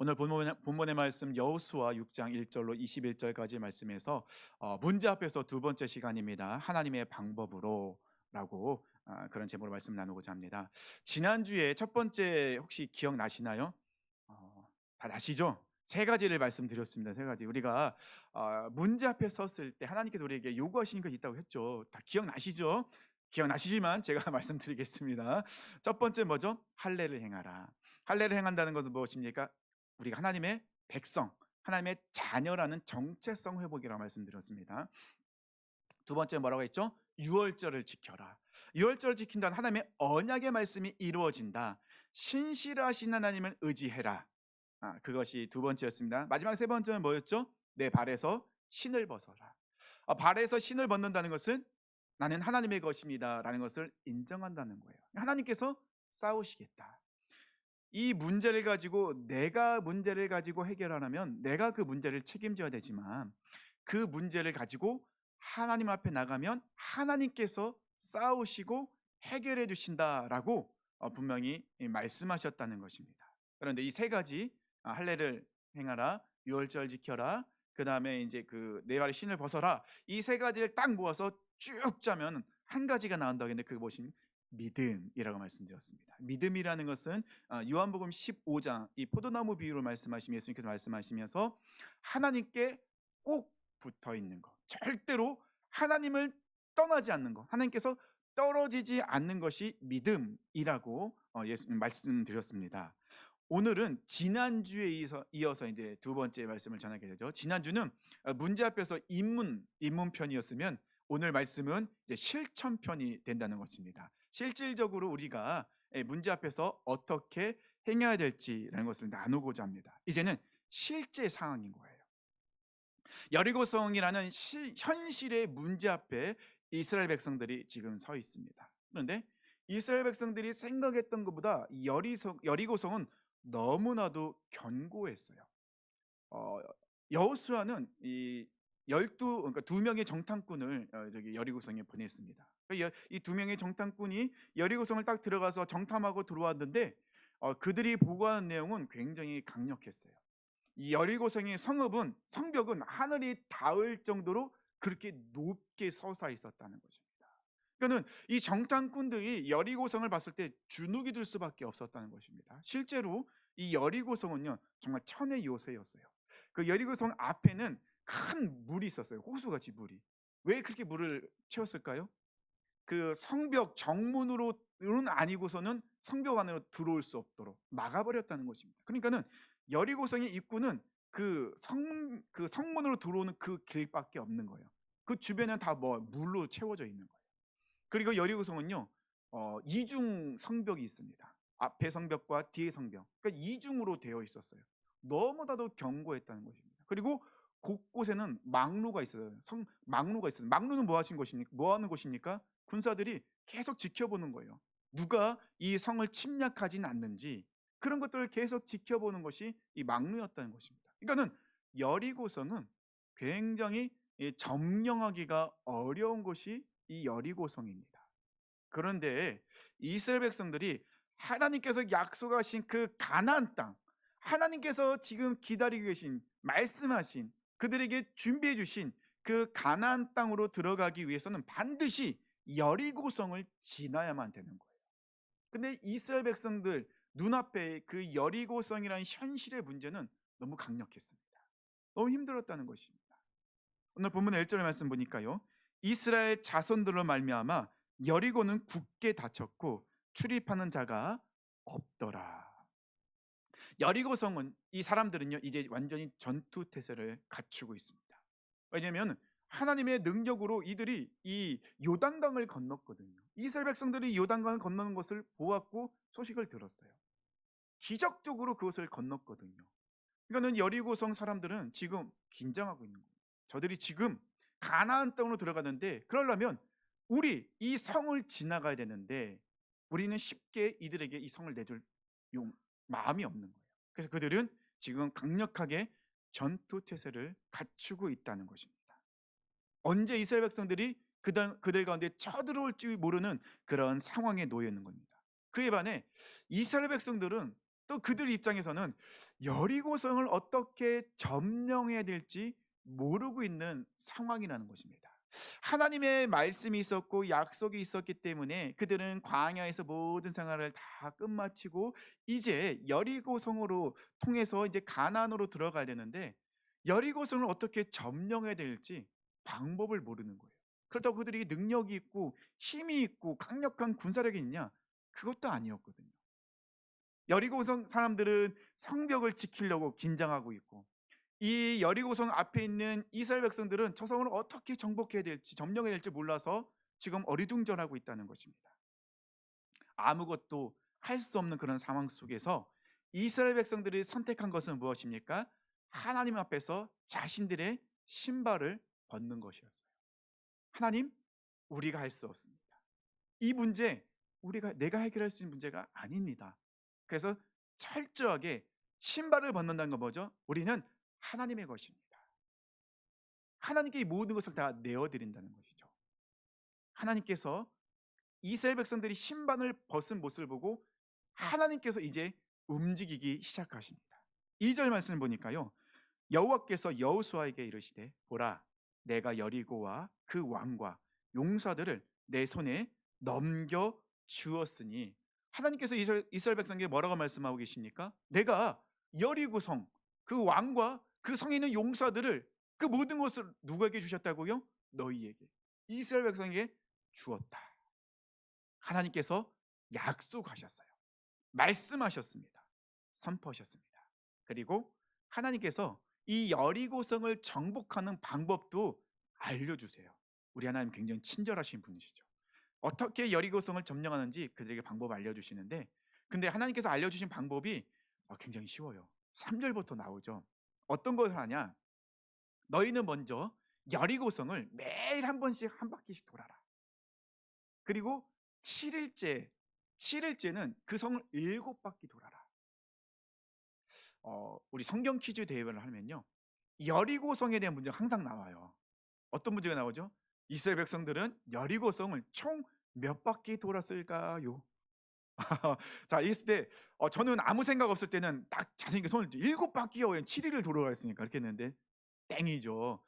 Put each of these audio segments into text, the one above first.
오늘 본문의, 말씀 여호수아 6장 1절로 21절까지 말씀에서 어, 문제 앞에서 두 번째 시간입니다. 하나님의 방법으로라고 아, 그런 제목으로 말씀 나누고자 합니다. 지난주에 첫 번째 혹시 기억나시나요? 어, 다 나시죠? 세 가지를 말씀드렸습니다. 세 가지. 우리가 어, 문제 앞에 섰을 때 하나님께서 우리에게 요구하시는 것이 있다고 했죠. 다 기억나시죠? 기억나시지만 제가 말씀드리겠습니다. 첫 번째 뭐죠? 할례를 행하라. 할례를 행한다는 것은 무엇입니까? 우리가 하나님의 백성, 하나님의 자녀라는 정체성 회복이라고 말씀드렸습니다. 두 번째 뭐라고 했죠? 유월절을 지켜라. 유월절을 지킨다는 하나님의 언약의 말씀이 이루어진다. 신실하신 하나님을 의지해라. 아, 그것이 두 번째였습니다. 마지막 세 번째는 뭐였죠? 내 발에서 신을 벗어라. 아, 발에서 신을 벗는다는 것은 나는 하나님의 것입니다라는 것을 인정한다는 거예요. 하나님께서 싸우시겠다. 이 문제를 가지고 내가 문제를 가지고 해결하려면 내가 그 문제를 책임져야 되지만 그 문제를 가지고 하나님 앞에 나가면 하나님께서 싸우시고 해결해 주신다라고 어, 분명히 말씀하셨다는 것입니다. 그런데 이 세 가지 아, 할례를 행하라, 유월절 지켜라, 그 다음에 이제 그 네 발의 신을 벗어라 이 세 가지를 딱 모아서 쭉 짜면 한 가지가 나온다고 했는데 그게 무엇이 믿음이라고 말씀드렸습니다. 믿음이라는 것은 어, 요한복음 15장 이 포도나무 비유로 말씀하시며 예수님께서 말씀하시면서 하나님께 꼭 붙어 있는 것, 절대로 하나님을 떠나지 않는 것, 하나님께서 떨어지지 않는 것이 믿음이라고 어, 예수 말씀드렸습니다. 오늘은 지난주에 이어서, 이제 두 번째 말씀을 전하게 되죠. 지난주는 어, 문제 앞에서 입문 입문편이었으면 오늘 말씀은 실천편이 된다는 것입니다. 실질적으로 우리가 예, 문제 앞에서 어떻게 행해야 될지라는 것을 나누고자 합니다. 이제는 실제 상황인 거예요. 여리고성이라는 실, 현실의 문제 앞에 이스라엘 백성들이 지금 서 있습니다. 그런데 이스라엘 백성들이 생각했던 것보다 여리성, 여리고성은 너무나도 견고했어요. 어, 여호수아는 이 열두 그러니까 두 명의 정탐꾼을 어, 저기 여리고성에 보냈습니다. 그러니까 이두 명의 정탐꾼이 여리고성을 딱 들어가서 정탐하고 들어왔는데 어, 그들이 보고하는 내용은 굉장히 강력했어요. 이 여리고성의 성읍은 성벽은 하늘이 닿을 정도로 그렇게 높게 서사 있었다는 것입니다. 그러니까는 이 정탐꾼들이 여리고성을 봤을 때 주눅이 들 수밖에 없었다는 것입니다. 실제로 이 여리고성은요 정말 천의 요새였어요. 그 여리고성 앞에는 큰 물이 있었어요. 호수같이 물이. 왜 그렇게 물을 채웠을까요? 그 성벽 정문으로는 아니고서는 성벽 안으로 들어올 수 없도록 막아버렸다는 것입니다. 그러니까는 여리고성의 입구는 그 성 그 성문으로 들어오는 그 길밖에 없는 거예요. 그 주변은 다 뭐 물로 채워져 있는 거예요. 그리고 여리고성은요 어, 이중 성벽이 있습니다. 앞에 성벽과 뒤에 성벽. 그러니까 이중으로 되어 있었어요. 너무나도 견고했다는 것입니다. 그리고 곳곳에는 망루가 있어요. 성 망루가 있어요. 망루는 뭐 하신 것입니까? 뭐 하는 곳입니까? 군사들이 계속 지켜보는 거예요. 누가 이 성을 침략하진 않는지 그런 것들을 계속 지켜보는 것이 이 망루였다는 것입니다. 그러니까는 여리고성은 굉장히 점령하기가 어려운 곳이 이 여리고성입니다. 그런데 이스라엘 백성들이 하나님께서 약속하신 그 가나안 땅, 하나님께서 지금 기다리고 계신 말씀하신 그들에게 준비해 주신 그 가나안 땅으로 들어가기 위해서는 반드시 여리고성을 지나야만 되는 거예요. 근데 이스라엘 백성들 눈앞에 그 여리고성이라는 현실의 문제는 너무 강력했습니다. 너무 힘들었다는 것입니다. 오늘 본문 1절 말씀 보니까요. 이스라엘 자손들로 말미암아 여리고는 굳게 닫혔고 출입하는 자가 없더라. 여리고성은 이 사람들은요 이제 완전히 전투 태세를 갖추고 있습니다. 왜냐하면 하나님의 능력으로 이들이 이 요단강을 건넜거든요. 이스라엘 백성들이 요단강을 건너는 것을 보았고 소식을 들었어요. 기적적으로 그것을 건넜거든요. 그러니까는 여리고성 사람들은 지금 긴장하고 있는 거예요. 저들이 지금 가나안 땅으로 들어가는데 그러려면 우리 이 성을 지나가야 되는데 우리는 쉽게 이들에게 이 성을 내줄 용, 마음이 없는 거예요. 그래서 그들은 지금 강력하게 전투 태세를 갖추고 있다는 것입니다. 언제 이스라엘 백성들이 그들, 그들 가운데 쳐들어올지 모르는 그런 상황에 놓여 있는 겁니다. 그에 반해 이스라엘 백성들은 또 그들 입장에서는 여리고성을 어떻게 점령해야 될지 모르고 있는 상황이라는 것입니다. 하나님의 말씀이 있었고 약속이 있었기 때문에 그들은 광야에서 모든 생활을 다 끝마치고 이제 여리고 성으로 통해서 이제 가나안으로 들어가야 되는데 여리고 성을 어떻게 점령해야 될지 방법을 모르는 거예요. 그렇다고 그들이 능력이 있고 힘이 있고 강력한 군사력이 있냐? 그것도 아니었거든요. 여리고 성 사람들은 성벽을 지키려고 긴장하고 있고 이 여리고성 앞에 있는 이스라엘 백성들은 저 성을 어떻게 정복해야 될지 점령해야 될지 몰라서 지금 어리둥절하고 있다는 것입니다. 아무것도 할 수 없는 그런 상황 속에서 이스라엘 백성들이 선택한 것은 무엇입니까? 하나님 앞에서 자신들의 신발을 벗는 것이었어요. 하나님, 우리가 할 수 없습니다. 이 문제 우리가 내가 해결할 수 있는 문제가 아닙니다. 그래서 철저하게 신발을 벗는다는 건 뭐죠? 우리는 하나님의 것입니다. 하나님께 이 모든 것을 다 내어드린다는 것이죠. 하나님께서 이스라엘 백성들이 신발을 벗은 모습을 보고 하나님께서 이제 움직이기 시작하십니다. 2절 말씀을 보니까요. 여호와께서 여호수아에게 이르시되 보라 내가 여리고와 그 왕과 용사들을 내 손에 넘겨 주었으니 하나님께서 이스라엘, 백성에게 뭐라고 말씀하고 계십니까? 내가 여리고 성, 그 왕과 그 성에 있는 용사들을 그 모든 것을 누구에게 주셨다고요? 너희에게 이스라엘 백성에게 주었다. 하나님께서 약속하셨어요. 말씀하셨습니다. 선포하셨습니다. 그리고 하나님께서 이 여리고성을 정복하는 방법도 알려주세요. 우리 하나님 굉장히 친절하신 분이시죠. 어떻게 여리고성을 점령하는지 그들에게 방법 알려주시는데 근데 하나님께서 알려주신 방법이 어, 굉장히 쉬워요. 3절부터 나오죠. 어떤 것을 하냐? 너희는 먼저 여리고성을 매일 한 번씩 한 바퀴씩 돌아라. 그리고 7일째, 7일째는 그 성을 일곱 바퀴 돌아라. 어, 우리 성경 퀴즈 대회를 하면요. 여리고성에 대한 문제가 항상 나와요. 어떤 문제가 나오죠? 이스라엘 백성들은 여리고성을 총 몇 바퀴 돌았을까요? 자, 있을 때 어, 저는 아무 생각 없을 때는 딱 자신있게 손을 일곱 바퀴요. 7일을 돌아갔으니까 이렇게 했는데 땡이죠.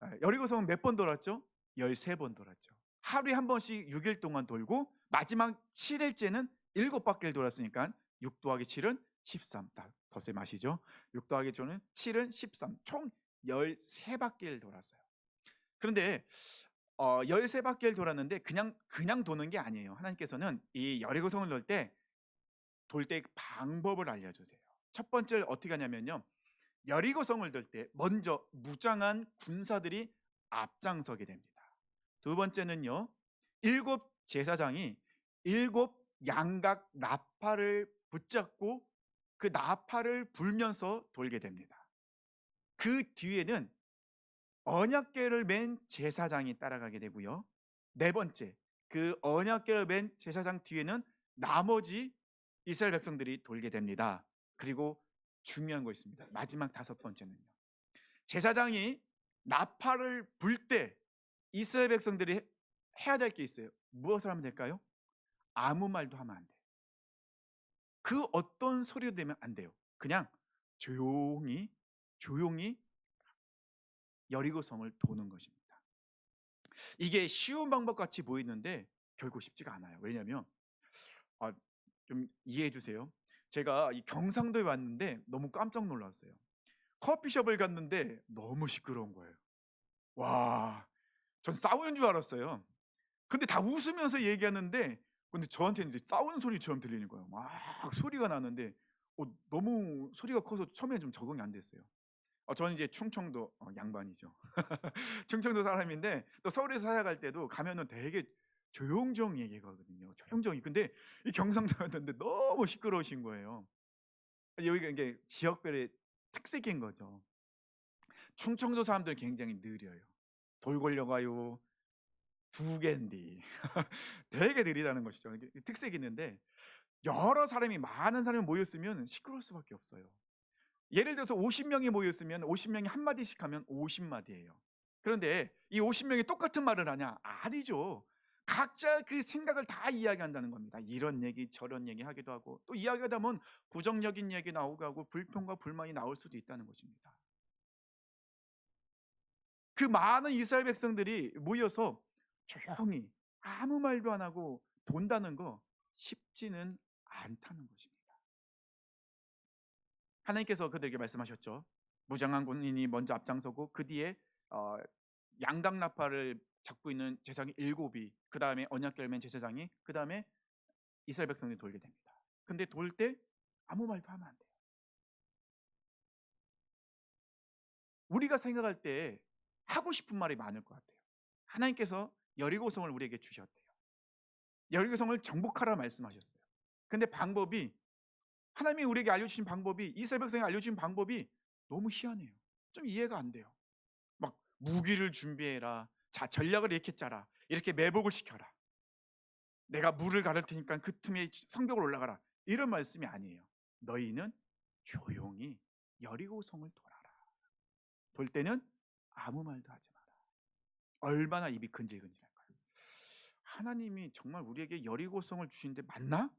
아, 여리고성은 몇번 돌았죠? 13번 돌았죠. 하루에 한 번씩 6일 동안 돌고 마지막 7일째는 일곱 바퀴를 돌았으니까 6 더하기 7은 13. 덧세 마시죠. 6 더하기 7은 7은 13. 총 13바퀴를 돌았어요. 그런데 어, 13바퀴를 돌았는데 그냥 그냥 도는 게 아니에요. 하나님께서는 이 여리고성을 돌 때돌때 방법을 알려 주세요. 첫 번째 어떻게 하냐면요. 여리고성을 돌 때 먼저 무장한 군사들이 앞장서게 됩니다. 두 번째는요. 일곱 제사장이 일곱 양각 나팔을 붙잡고 그 나팔을 불면서 돌게 됩니다. 그 뒤에는 언약궤를 맨 제사장이 따라가게 되고요. 네 번째, 그 언약궤를 맨 제사장 뒤에는 나머지 이스라엘 백성들이 돌게 됩니다. 그리고 중요한 거 있습니다. 마지막 다섯 번째는요. 제사장이 나팔을 불 때 이스라엘 백성들이 해야 될 게 있어요. 무엇을 하면 될까요? 아무 말도 하면 안 돼요. 그 어떤 소리도 되면 안 돼요. 그냥 조용히 조용히 여리고성을 도는 것입니다. 이게 쉬운 방법 같이 보이는데 결국 쉽지가 않아요. 왜냐하면 아, 좀 이해해 주세요. 제가 이 경상도에 왔는데 너무 깜짝 놀랐어요. 커피숍을 갔는데 너무 시끄러운 거예요. 와, 전 싸우는 줄 알았어요. 근데 다 웃으면서 얘기하는데 근데 저한테는 이제 싸우는 소리처럼 들리는 거예요. 막 소리가 나는데 어, 너무 소리가 커서 처음에 좀 적응이 안 됐어요. 어, 저는 이제 충청도 어, 양반이죠. 충청도 사람인데 또 서울에서 살아갈 때도 가면은 되게 조용조용 얘기하거든요. 조용조용히. 근데 이 경상도였는데 너무 시끄러우신 거예요. 여기가 이게 지역별의 특색인 거죠. 충청도 사람들은 굉장히 느려요. 돌 걸려가요. 두 개인데 되게 느리다는 것이죠. 특색이 있는데 여러 사람이 많은 사람이 모였으면 시끄러울 수밖에 없어요. 예를 들어서 50명이 모였으면 50명이 한 마디씩 하면 50마디예요. 그런데 이 50명이 똑같은 말을 하냐? 아니죠. 각자 그 생각을 다 이야기한다는 겁니다. 이런 얘기 저런 얘기 하기도 하고 또 이야기하다 보면 부정적인 얘기 나오고 하고 불평과 불만이 나올 수도 있다는 것입니다. 그 많은 이스라엘 백성들이 모여서 조용히 아무 말도 안 하고 돈다는 거 쉽지는 않다는 것입니다. 하나님께서 그들에게 말씀하셨죠. 무장한 군인이 먼저 앞장서고 그 뒤에 어, 양각 나팔을 잡고 있는 제사장이 일곱이 그 다음에 언약 결맨 제사장이 그 다음에 이스라엘 백성이 돌게 됩니다. 근데 돌 때 아무 말도 하면 안 돼요. 우리가 생각할 때 하고 싶은 말이 많을 것 같아요. 하나님께서 여리고성을 우리에게 주셨대요. 여리고성을 정복하라 말씀하셨어요. 근데 방법이 하나님이 우리에게 알려주신 방법이 이스라엘 백성이 알려주신 방법이 너무 희한해요. 좀 이해가 안 돼요. 막 무기를 준비해라. 자 전략을 이렇게 짜라. 이렇게 매복을 시켜라. 내가 물을 가를 테니까 그 틈에 성벽을 올라가라. 이런 말씀이 아니에요. 너희는 조용히 여리고성을 돌아라. 돌 때는 아무 말도 하지 마라. 얼마나 입이 근질근질할까요? 하나님이 정말 우리에게 여리고성을 주신데 맞나?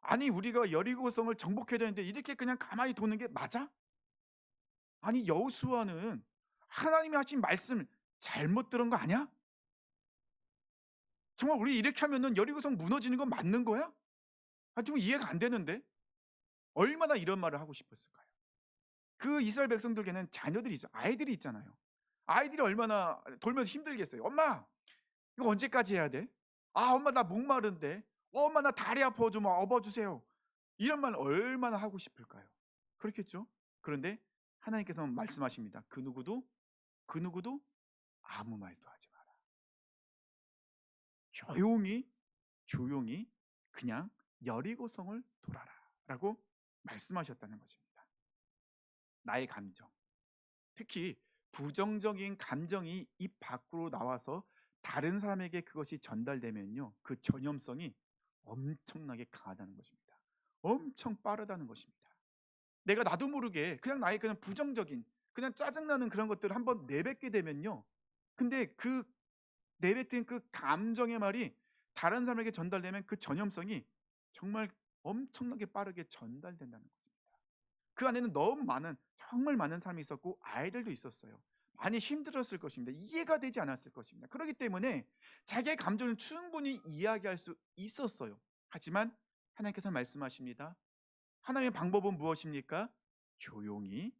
아니 우리가 여리고성을 정복해야 되는데 이렇게 그냥 가만히 도는 게 맞아? 아니 여호수아는 하나님이 하신 말씀 잘못 들은 거 아니야? 정말 우리 이렇게 하면은 여리고성 무너지는 건 맞는 거야? 아, 좀 이해가 안 되는데 얼마나 이런 말을 하고 싶었을까요? 그 이스라엘 백성들에게는 자녀들이 있어, 아이들이 있잖아요. 아이들이 얼마나 돌면서 힘들겠어요. 엄마, 이거 언제까지 해야 돼? 아, 엄마 나 목마른데. 어, 엄마 나 다리 아파 좀 업어주세요. 이런 말 얼마나 하고 싶을까요? 그렇겠죠? 그런데 하나님께서는 말씀하십니다. 그 누구도 그 누구도 아무 말도 하지 마라. 조용히 조용히 그냥 여리고성을 돌아라라고 말씀하셨다는 것입니다. 나의 감정, 특히 부정적인 감정이 입 밖으로 나와서 다른 사람에게 그것이 전달되면요, 그 전염성이 엄청나게 강하다는 것입니다. 엄청 빠르다는 것입니다. 내가 나도 모르게 그냥 나의 그냥 부정적인 그냥 짜증나는 그런 것들을 한번 내뱉게 되면요. 근데 그 내뱉은 그 감정의 말이 다른 사람에게 전달되면 그 전염성이 정말 엄청나게 빠르게 전달된다는 것입니다. 그 안에는 너무 많은 정말 많은 사람이 있었고 아이들도 있었어요. 많이 힘들었을 것입니다. 이해가 되지 않았을 것입니다. 그렇기 때문에 자기의 감정을 충분히 이야기할 수 있었어요. 하지만 하나님께서 말씀하십니다. 하나님의 방법은 무엇입니까? 조용히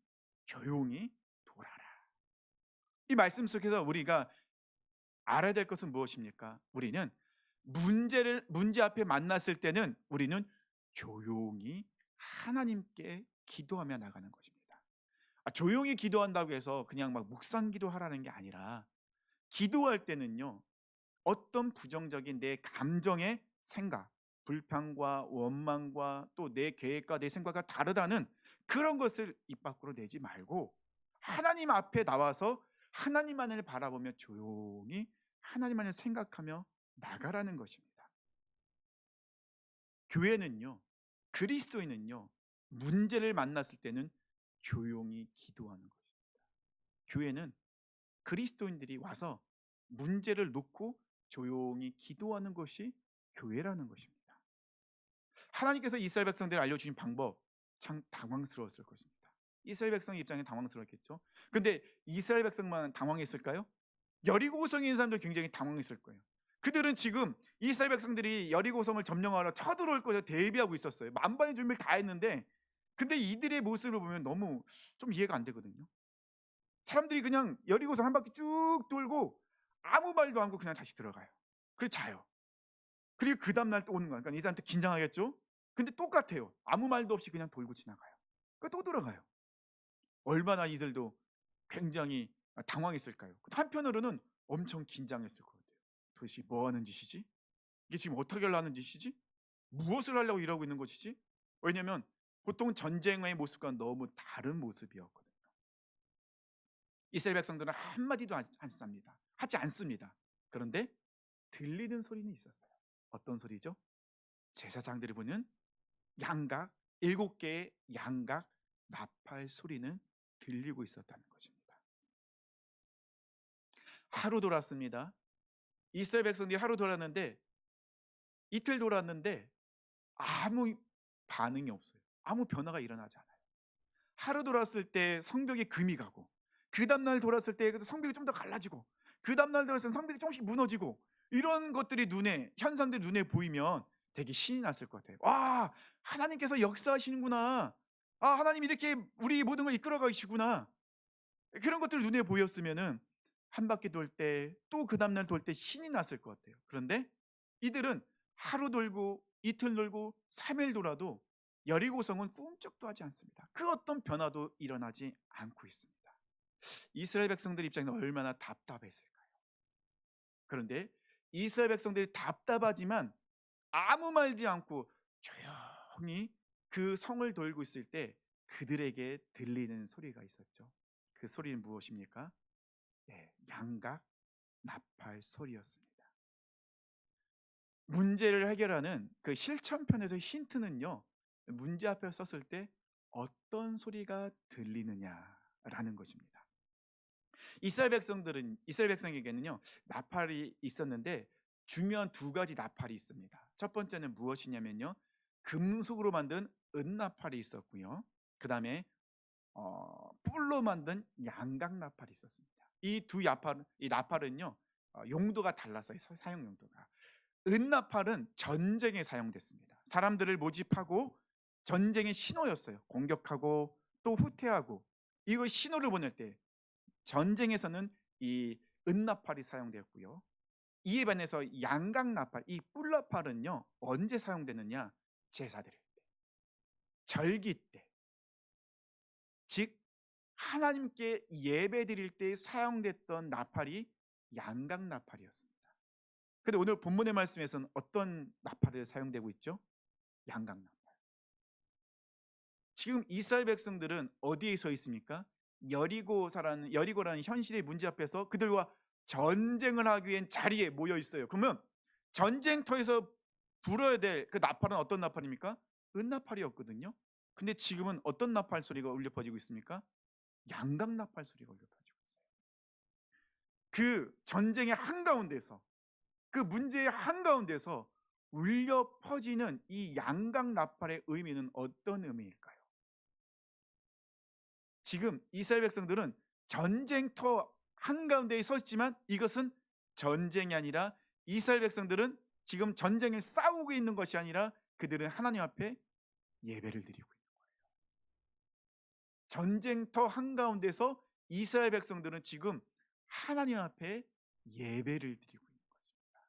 조용히 돌아라. 이 말씀 속에서 우리가 알아야 될 것은 무엇입니까? 우리는 문제를 문제 앞에 만났을 때는 우리는 조용히 하나님께 기도하며 나가는 것입니다. 아, 조용히 기도한다고 해서 그냥 막 묵상 기도하라는 게 아니라 기도할 때는요. 어떤 부정적인 내 감정의 생각, 불평과 원망과 또 내 계획과 내 생각과 다르다는 그런 것을 입 밖으로 내지 말고 하나님 앞에 나와서 하나님만을 바라보며 조용히 하나님만을 생각하며 나가라는 것입니다. 교회는요, 그리스도인은요, 문제를 만났을 때는 조용히 기도하는 것입니다. 교회는 그리스도인들이 와서 문제를 놓고 조용히 기도하는 것이 교회라는 것입니다. 하나님께서 이스라엘 백성들을 알려주신 방법 참 당황스러웠을 것입니다. 이스라엘 백성 입장에 당황스러웠겠죠. 근데 이스라엘 백성만 당황했을까요? 여리고성에 있는 사람도 굉장히 당황했을 거예요. 그들은 지금 이스라엘 백성들이 여리고성을 점령하러 쳐들어올 것을 대비하고 있었어요. 만반의 준비를 다 했는데 근데 이들의 모습을 보면 너무 좀 이해가 안 되거든요. 사람들이 그냥 여리고성 한 바퀴 쭉 돌고 아무 말도 안 하고 그냥 다시 들어가요. 그리고 자요. 그리고 그 다음날 또 오는 거야. 그러니까 이 사람한테 긴장하겠죠? 근데 똑같아요. 아무 말도 없이 그냥 돌고 지나가요. 또 들어가요. 얼마나 이들도 굉장히 당황했을까요? 한편으로는 엄청 긴장했을 것 같아요. 도대체 뭐 하는 짓이지? 이게 지금 어떻게 하려는 짓이지? 무엇을 하려고 이러고 있는 것이지? 왜냐면 보통 전쟁의 모습과 너무 다른 모습이었거든요. 이스라엘 백성들은 한마디도 하지 않습니다. 하지 않습니다. 그런데 들리는 소리는 있었어요. 어떤 소리죠? 제사장들이 보는 양각 일곱 개의 양각 나팔 소리는 들리고 있었다는 것입니다. 하루 돌았습니다. 이스라엘 백성들이 하루 돌았는데 이틀 돌았는데 아무 반응이 없어요. 아무 변화가 일어나지 않아요. 하루 돌았을 때 성벽에 금이 가고 그 다음날 돌았을 때 성벽이 좀 더 갈라지고 그 다음날 돌았을 때 성벽이 조금씩 무너지고 이런 것들이 눈에 현상들이 눈에 보이면 되게 신이 났을 것 같아요. 와 하나님께서 역사하시는구나. 아 하나님 이렇게 우리 모든 걸 이끌어 가시구나. 그런 것들 눈에 보였으면은 한 바퀴 돌 때 또 그 다음날 돌 때 신이 났을 것 같아요. 그런데 이들은 하루 돌고 이틀 돌고 3일 돌아도 여리고성은 꿈쩍도 하지 않습니다. 그 어떤 변화도 일어나지 않고 있습니다. 이스라엘 백성들 입장에서 얼마나 답답했을까요? 그런데 이스라엘 백성들이 답답하지만 아무 말지 않고 조용히 그 성을 돌고 있을 때 그들에게 들리는 소리가 있었죠. 그 소리는 무엇입니까? 네, 양각 나팔 소리였습니다. 문제를 해결하는 그 실천편에서 힌트는요. 문제 앞에 썼을 때 어떤 소리가 들리느냐라는 것입니다. 이스라엘 백성들은 이스라엘 백성에게는요 나팔이 있었는데 중요한 두 가지 나팔이 있습니다. 첫 번째는 무엇이냐면요 금속으로 만든 은나팔이 있었고요. 그 다음에 어, 뿔로 만든 양각 나팔이 있었습니다. 이 두 나팔은 이 나팔은요 어, 용도가 달라서 사용 용도가 은나팔은 전쟁에 사용됐습니다. 사람들을 모집하고 전쟁의 신호였어요. 공격하고 또 후퇴하고 이걸 신호를 보낼 때 전쟁에서는 이 은나팔이 사용되었고요. 이에 반해서 양각나팔, 이 뿔나팔은요 언제 사용되느냐? 제사 드릴 때, 절기 때, 즉 하나님께 예배 드릴 때 사용됐던 나팔이 양각나팔이었습니다. 근데 오늘 본문의 말씀에서는 어떤 나팔이 사용되고 있죠? 양각나팔. 지금 이스라엘 백성들은 어디에 서 있습니까? 여리고사라는 여리고라는 현실의 문제 앞에서 그들과 전쟁을 하기 위한 자리에 모여 있어요. 그러면 전쟁터에서 불어야 될 그 나팔은 어떤 나팔입니까? 은나팔이었거든요. 근데 지금은 어떤 나팔 소리가 울려 퍼지고 있습니까? 양각 나팔 소리가 울려 퍼지고 있어요. 그 전쟁의 한가운데서 그 문제의 한가운데서 울려 퍼지는 이 양각 나팔의 의미는 어떤 의미일까요? 지금 이스라엘 백성들은 전쟁터 한가운데에 서 있지만 이것은 전쟁이 아니라 이스라엘 백성들은 지금 전쟁을 싸우고 있는 것이 아니라 그들은 하나님 앞에 예배를 드리고 있는 거예요. 전쟁터 한가운데서 이스라엘 백성들은 지금 하나님 앞에 예배를 드리고 있는 것입니다.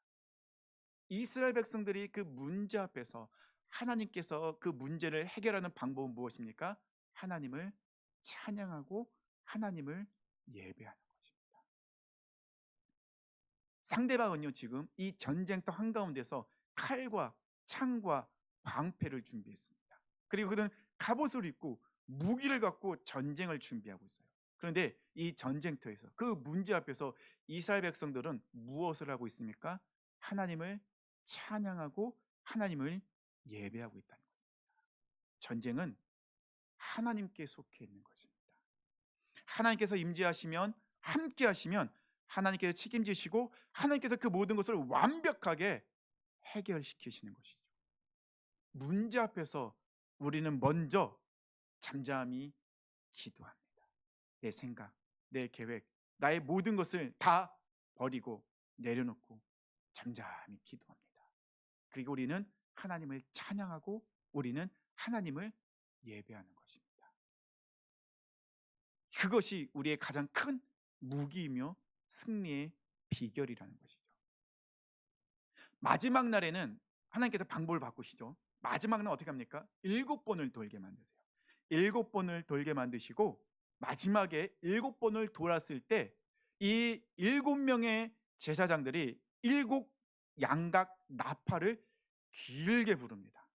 이스라엘 백성들이 그 문제 앞에서 하나님께서 그 문제를 해결하는 방법은 무엇입니까? 하나님을 찬양하고 하나님을 예배하는 것입니다. 상대방은요 지금 이 전쟁터 한가운데서 칼과 창과 방패를 준비했습니다. 그리고 그는 갑옷을 입고 무기를 갖고 전쟁을 준비하고 있어요. 그런데 이 전쟁터에서 그 문제 앞에서 이스라엘 백성들은 무엇을 하고 있습니까? 하나님을 찬양하고 하나님을 예배하고 있다는 것입니다. 전쟁은 하나님께 속해 있는 것입니다. 하나님께서 임재하시면 함께 하시면 하나님께서 책임지시고 하나님께서 그 모든 것을 완벽하게 해결시키시는 것이죠. 문제 앞에서 우리는 먼저 잠잠히 기도합니다. 내 생각, 내 계획, 나의 모든 것을 다 버리고 내려놓고 잠잠히 기도합니다. 그리고 우리는 하나님을 찬양하고 우리는 하나님을 예배하는 것입니다. 그것이 우리의 가장 큰 무기이며 승리의 비결이라는 것이죠. 마지막 날에는 하나님께서 방법을 바꾸시죠. 마지막 날 어떻게 합니까? 일곱 번을 돌게 만드세요. 일곱 번을 돌게 만드시고 마지막에 일곱 번을 돌았을 때 이 일곱 명의 제사장들이 일곱 양각 나팔을 길게 부릅니다.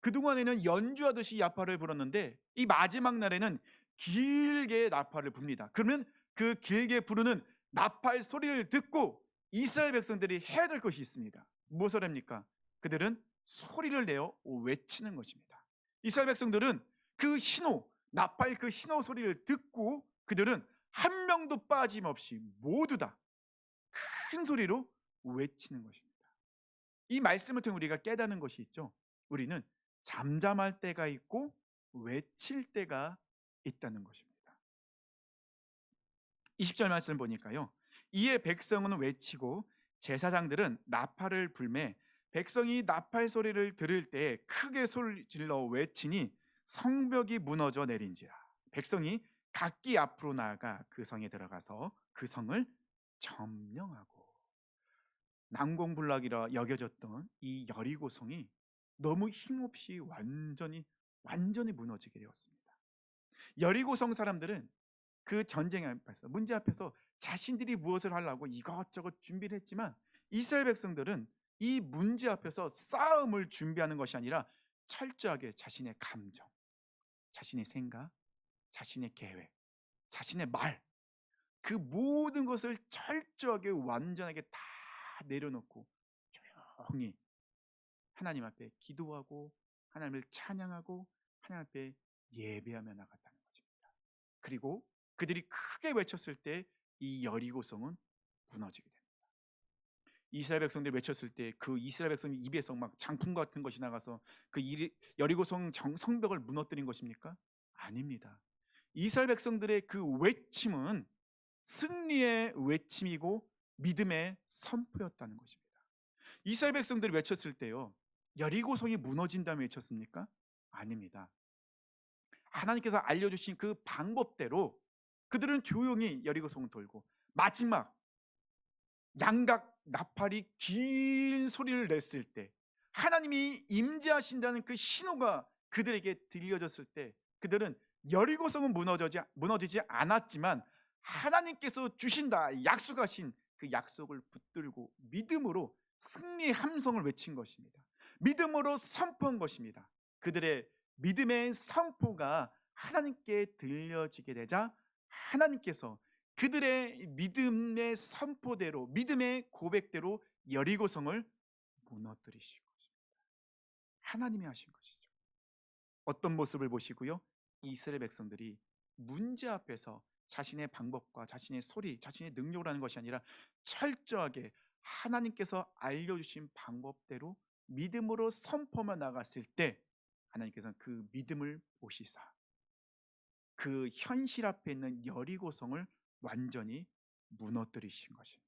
그동안에는 연주하듯이 야파를 불었는데 이 마지막 날에는 길게 나팔을 붑니다. 그러면 그 길게 부르는 나팔 소리를 듣고 이스라엘 백성들이 해야 될 것이 있습니다. 무엇을 합니까? 그들은 소리를 내어 외치는 것입니다. 이스라엘 백성들은 그 신호, 나팔 그 신호 소리를 듣고 그들은 한 명도 빠짐없이 모두 다 큰 소리로 외치는 것입니다. 이 말씀을 통해 우리가 깨닫는 것이 있죠. 우리는 잠잠할 때가 있고 외칠 때가 있다는 것입니다. 20절 말씀 보니까요. 이에 백성은 외치고 제사장들은 나팔을 불매 백성이 나팔 소리를 들을 때 크게 소리 질러 외치니 성벽이 무너져 내린지라 백성이 각기 앞으로 나아가 그 성에 들어가서 그 성을 점령하고 난공불락이라 여겨졌던 이 여리고 성이 너무 힘없이 완전히 완전히 무너지게 되었습니다. 여리고 성 사람들은 그 전쟁 앞에서 문제 앞에서 자신들이 무엇을 하려고 이것저것 준비를 했지만 이스라엘 백성들은 이 문제 앞에서 싸움을 준비하는 것이 아니라 철저하게 자신의 감정, 자신의 생각, 자신의 계획, 자신의 말, 그 모든 것을 철저하게 완전하게 다 내려놓고 조용히 하나님 앞에 기도하고 하나님을 찬양하고 하나님 앞에 예배하며 것입니다. 그리고 그들이 크게 외쳤을 때 이 여리고성은 무너지게 됩니다. 이스라엘 백성들이 외쳤을 때 그 이스라엘 백성 입에서 막 장풍 같은 것이 나가서 그 여리고성 성벽을 무너뜨린 것입니까? 아닙니다. 이스라엘 백성들의 그 외침은 승리의 외침이고 믿음의 선포였다는 것입니다. 이스라엘 백성들이 외쳤을 때요. 여리고성이 무너진다며 외쳤습니까? 아닙니다. 하나님께서 알려주신 그 방법대로 그들은 조용히 여리고성을 돌고 마지막 양각 나팔이 긴 소리를 냈을 때 하나님이 임재하신다는 그 신호가 그들에게 들려졌을 때 그들은 여리고성은 무너지지, 무너지지 않았지만 하나님께서 주신다 약속하신 그 약속을 붙들고 믿음으로 승리의 함성을 외친 것입니다. 믿음으로 선포한 것입니다. 그들의 믿음의 선포가 하나님께 들려지게 되자 하나님께서 그들의 믿음의 선포대로 믿음의 고백대로 여리고성을 무너뜨리신 것입니다. 하나님이 하신 것이죠. 어떤 모습을 보시고요? 이스라엘 백성들이 문제 앞에서 자신의 방법과 자신의 소리, 자신의 능력을 하는 것이 아니라 철저하게 하나님께서 알려주신 방법대로 믿음으로 선포만 나갔을 때 하나님께서는 그 믿음을 보시사 그 현실 앞에 있는 여리고성을 완전히 무너뜨리신 것입니다.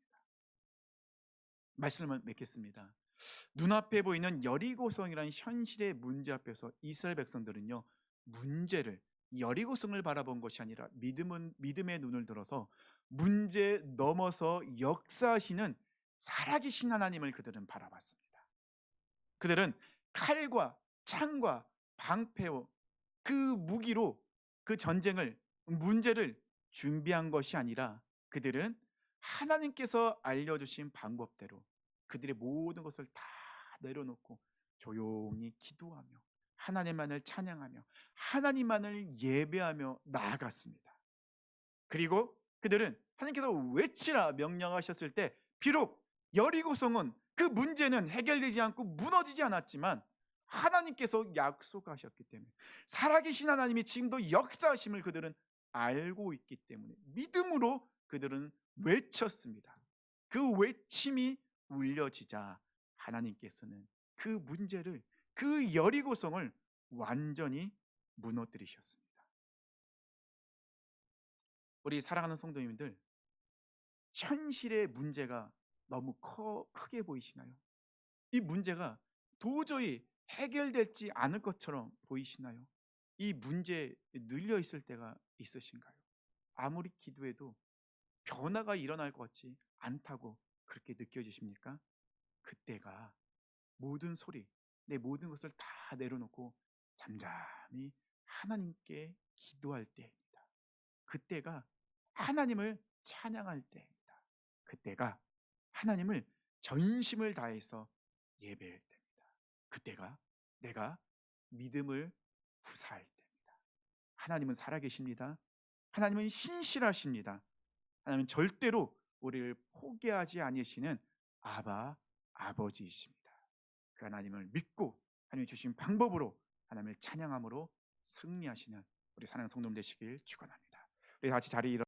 말씀을 맺겠습니다. 눈앞에 보이는 여리고성이라는 현실의 문제 앞에서 이스라엘 백성들은요 문제를 여리고성을 바라본 것이 아니라 믿음은 믿음의 눈을 들어서 문제 넘어서 역사하시는 살아계신 하나님을 그들은 바라봤습니다. 그들은 칼과 창과 방패로 그 무기로 그 전쟁을 문제를 준비한 것이 아니라 그들은 하나님께서 알려주신 방법대로 그들의 모든 것을 다 내려놓고 조용히 기도하며 하나님만을 찬양하며 하나님만을 예배하며 나아갔습니다. 그리고 그들은 하나님께서 외치라 명령하셨을 때 비록 여리고성은 그 문제는 해결되지 않고 무너지지 않았지만 하나님께서 약속하셨기 때문에 살아계신 하나님이 지금도 역사하심을 그들은 알고 있기 때문에 믿음으로 그들은 외쳤습니다. 그 외침이 울려지자 하나님께서는 그 문제를 그 여리고성을 완전히 무너뜨리셨습니다. 우리 사랑하는 성도님들 현실의 문제가 너무 커, 크게 보이시나요? 이 문제가 도저히 해결되지 않을 것처럼 보이시나요? 이 문제에 눌려 있을 때가 있으신가요? 아무리 기도해도 변화가 일어날 것 같지 않다고 그렇게 느껴지십니까? 그때가 모든 소리, 내 모든 것을 다 내려놓고 잠잠히 하나님께 기도할 때입니다. 그때가 하나님을 찬양할 때입니다. 그때가 하나님을 전심을 다해서 예배할 때입니다. 그때가 내가 믿음을 구사할 때입니다. 하나님은 살아계십니다. 하나님은 신실하십니다. 하나님은 절대로 우리를 포기하지 아니시는 아바 아버지이십니다. 그 하나님을 믿고 하나님 주신 방법으로 하나님을 찬양함으로 승리하시는 우리 사랑 성도님 되시길 축원합니다. 우리 같이 자리 일어